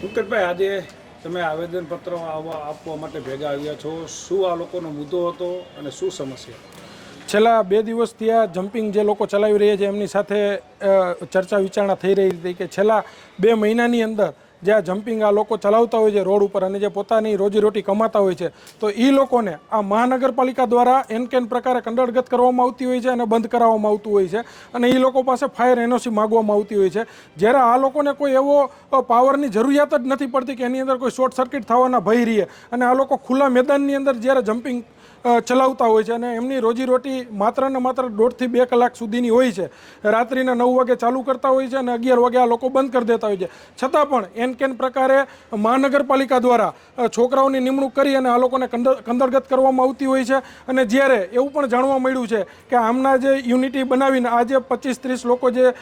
મુકેશભાઈ, આજે તમે આવેદનપત્ર આપવા માટે ભેગા આવ્યા છો. શું આ લોકોનો મુદ્દો હતો અને શું સમસ્યા? છેલ્લા બે દિવસથી આ જમ્પિંગ જે લોકો ચલાવી રહ્યા છે, એમની સાથે ચર્ચા વિચારણા થઈ રહી હતી કે છેલ્લા બે મહિનાની અંદર જે આ જમ્પિંગ આ લોકો ચલાવતા હોય છે, રોડ ઉપર અને જે પોતાની રોજીરોટી કમાતા હોય છે, તો એ લોકોને આ મહાનગરપાલિકા દ્વારા એન કેન પ્રકારે કંડળગત કરવામાં આવતી હોય છે અને બંધ કરાવવામાં આવતું હોય છે. અને એ લોકો પાસે ફાયર એનઓસી માગવામાં આવતી હોય છે. જ્યારે આ લોકોને કોઈ એવો પાવરની જરૂરિયાત જ નથી પડતી કે એની અંદર કોઈ શોર્ટ સર્કિટ થવાના ભય રહીએ અને આ લોકો ખુલ્લા મેદાનની અંદર જ્યારે જમ્પિંગ ચલાવતા હોય છે અને એમની રોજીરોટી માત્ર ને માત્ર દોઢથી બે કલાક સુધીની હોય છે. રાત્રિના નવ વાગે ચાલુ કરતા હોય છે અને અગિયાર વાગે આ લોકો બંધ કરી દેતા હોય છે. છતાં પણ એન કેન પ્રકારે મહાનગરપાલિકા દ્વારા છોકરાઓની નિમણૂક કરી અને આ લોકોને કંદર- કંદરગત કરવામાં આવતી હોય છે. અને જ્યારે એવું પણ જાણવા મળ્યું છે કે આમના જે યુનિટી બનાવીને આજે પચીસ ત્રીસ લોકો જે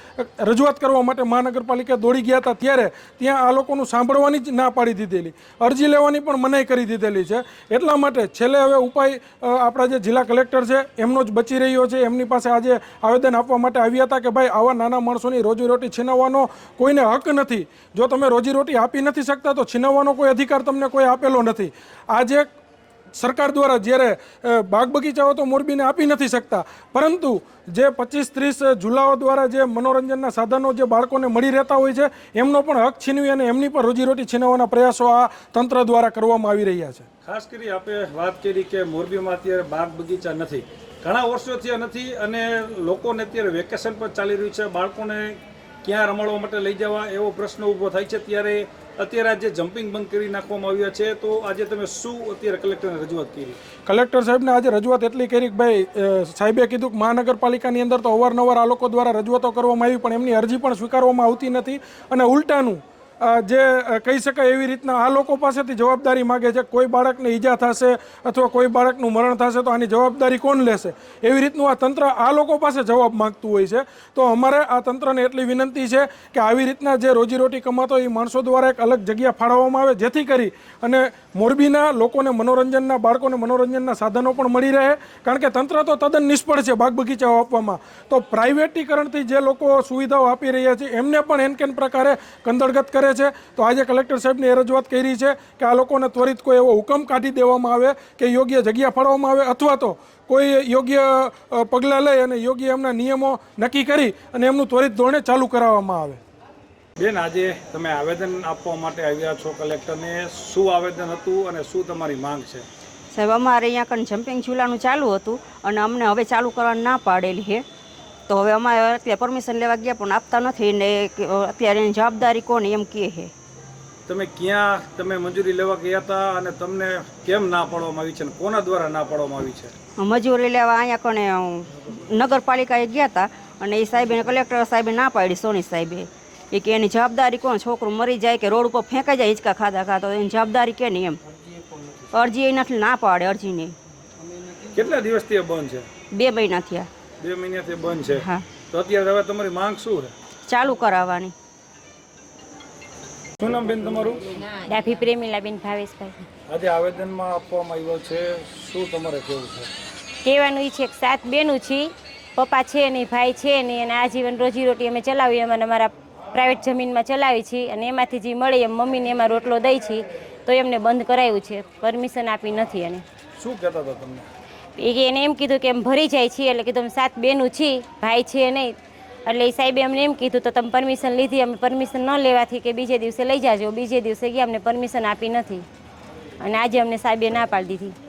રજૂઆત કરવા માટે મહાનગરપાલિકા દોડી ગયા હતા ત્યારે ત્યાં આ લોકોનું સાંભળવાની જ ના પાડી દીધેલી. અરજી લેવાની પણ મનાઈ કરી દીધેલી છે. એટલા માટે છેલ્લે હવે ઉપાય આપણા જે જિલ્લા કલેક્ટર છે, એમનો જ બચી રહ્યો છે. એમની પાસે આજે આવેદન આપવા માટે આવ્યા હતા કે ભાઈ, આવા નાના માણસોની રોજીરોટી છીનવવાનો કોઈને હક નથી. જો તમે રોજીરોટી આપી નથી શકતા, તો છીનવવાનો કોઈ અધિકાર તમને કોઈ આપેલો નથી. આજે સરકાર દ્વારા જ્યારે બાગ બગીચાઓ તો મોરબીને આપી નથી શકતા, પરંતુ જે પચીસ ત્રીસ ઝુલાઓ દ્વારા જે મનોરંજનના સાધનો જે બાળકોને મળી રહેતા હોય છે, એમનો પણ હક છીનવી અને એમની પણ રોજીરોટી છીનવવાના પ્રયાસો આ તંત્ર દ્વારા કરવામાં આવી રહ્યા છે. ખાસ કરી આપે વાત કરી કે મોરબીમાં અત્યારે બાગ બગીચા નથી. ઘણા વર્ષોથી નથી અને લોકોને અત્યારે વેકેશન પણ ચાલી રહ્યું છે. બાળકોને ક્યાં રમાડવા માટે લઈ જવા એવો પ્રશ્ન ઊભો થાય છે. ત્યારે અત્યારે આજે જમ્પિંગ બંધ કરી નાખવામાં આવ્યા છે. તો આજે તમે શું અત્યારે કલેક્ટરને રજૂઆત કરી? કલેક્ટર સાહેબને આજે રજૂઆત એટલી કરી કે ભાઈ સાહેબે કીધું કે મહાનગરપાલિકાની અંદર તો અવારનવાર આ લોકો દ્વારા રજૂઆતો કરવામાં આવી, પણ એમની અરજી પણ સ્વીકારવામાં આવતી નથી. અને ઉલટાનું જે કહી શકાય એવી રીતના આ લોકો પાસેથી જવાબદારી માગે છે કોઈ બાળકને ઈજા થશે અથવા કોઈ બાળકનું મરણ થશે તો આની જવાબદારી કોણ લેશે? એવી રીતનું આ તંત્ર આ લોકો પાસે જવાબ માગતું હોય છે. તો અમારે આ તંત્રને એટલી વિનંતી છે કે આવી રીતના જે રોજીરોટી કમાતો એ માણસો દ્વારા એક અલગ જગ્યા ફાળવવામાં આવે, જેથી કરી અને મોરબીના લોકોને મનોરંજનના, બાળકોને મનોરંજનના સાધનો પણ મળી રહે. કારણ કે તંત્ર તો તદ્દન નિષ્ફળ છે બાગ બગીચાઓ આપવામાં. તો પ્રાઇવેટીકરણથી જે લોકો સુવિધાઓ આપી રહ્યા છે, એમને પણ એન કેન પ્રકારે કંદળગત કરે છે તો આજે કલેક્ટર સાહેબને એ રજૂઆત કરી છે કે આ લોકોને ત્વરિત કોઈ એવો હુકમ કાઢી દેવામાં આવે કે યોગ્ય જગ્યા ફાળવવામાં આવે અથવા તો કોઈ યોગ્ય પગલાં લઈ અને યોગ્ય એમના નિયમો નક્કી કરી અને એમનું ત્વરિત ધોરણે ચાલુ કરાવવામાં આવે. બેન આજે તમે આવેદન આપવા માટે આવ્યા છો કલેક્ટરને. શું આવેદન હતું અને શું તમારી માંગ છે? સાહેબ અમારે અહીંયા કણ જમ્પિંગ ઝૂલાનું ચાલુ હતું અને અમને હવે ચાલુ કરવાની ના પાડેલી છે. તો હવે અમારે અત્યારે પરમિશન લેવા ગયા પણ આપતા નથી ને અત્યારે એની જવાબદારી કોણ એમ કહે છે. તમે ક્યાં તમે મંજૂરી લેવા ગયા હતા અને તમને કેમ ના પાડવામાં આવી છે અને કોના દ્વારા ના પાડવામાં આવી છે? મજૂરી લેવા અહીંયા કણે નગરપાલિકાએ ગયા હતા અને એ સાહેબે કલેક્ટર સાહેબે ના પાડી સોની સાહેબે. એ કે એની જવાબદારી કોણ? છોકરું મરી જાય કે રોડ ઉપર ફેંકાઈ જાય હિંચકા ખાધા ખાતો એની જવાબદારી કે નહીં એમ? અરજી એ નથી ના પાડે અરજીની. કેટલા દિવસથી બંધ છે? બે મહિના થયા. બે મહિનાથી બંધ છે. હા. તો અત્યારે હવે તમારી માંગ શું છે? ચાલુ કરાવવાની. શું નામ બેન તમારું? ડાભી પ્રેમીલાબેન ભાવેશભાઈ. આજે આવેદનમાં આપવામાં આવ્યો છે. શું તમારે કેવું છે? કહેવાનું એ છે કે સાત બેનું છે. પપ્પા છે નહીં ભાઈ છે નહીં અને આજીવન રોજીરોટી અમે ચલાવીએ અમે અમારા પ્રાઇવેટ જમીનમાં ચલાવી છીએ અને એમાંથી જે મળે એમ મમ્મીને એમાં રોટલો દઈ છીએ તો એમને બંધ કરાયું છે. પરમિશન આપી નથી અને શું કહેતા હતા તમને? એને એમ કીધું કે એમ ભરી જાય છીએ, એટલે કીધું અમે સાત બેનું છીએ, ભાઈ છે નહીં. એટલે એ સાહેબે અમને એમ કીધું, તો તમે પરમિશન લીધી, અમે પરમિશન ન લેવાથી કે બીજે દિવસે લઈ જાજો, બીજે દિવસે ગયા, અમને પરમિશન આપી નથી. અને આજે અમને સાહેબે ના પાડી દીધી.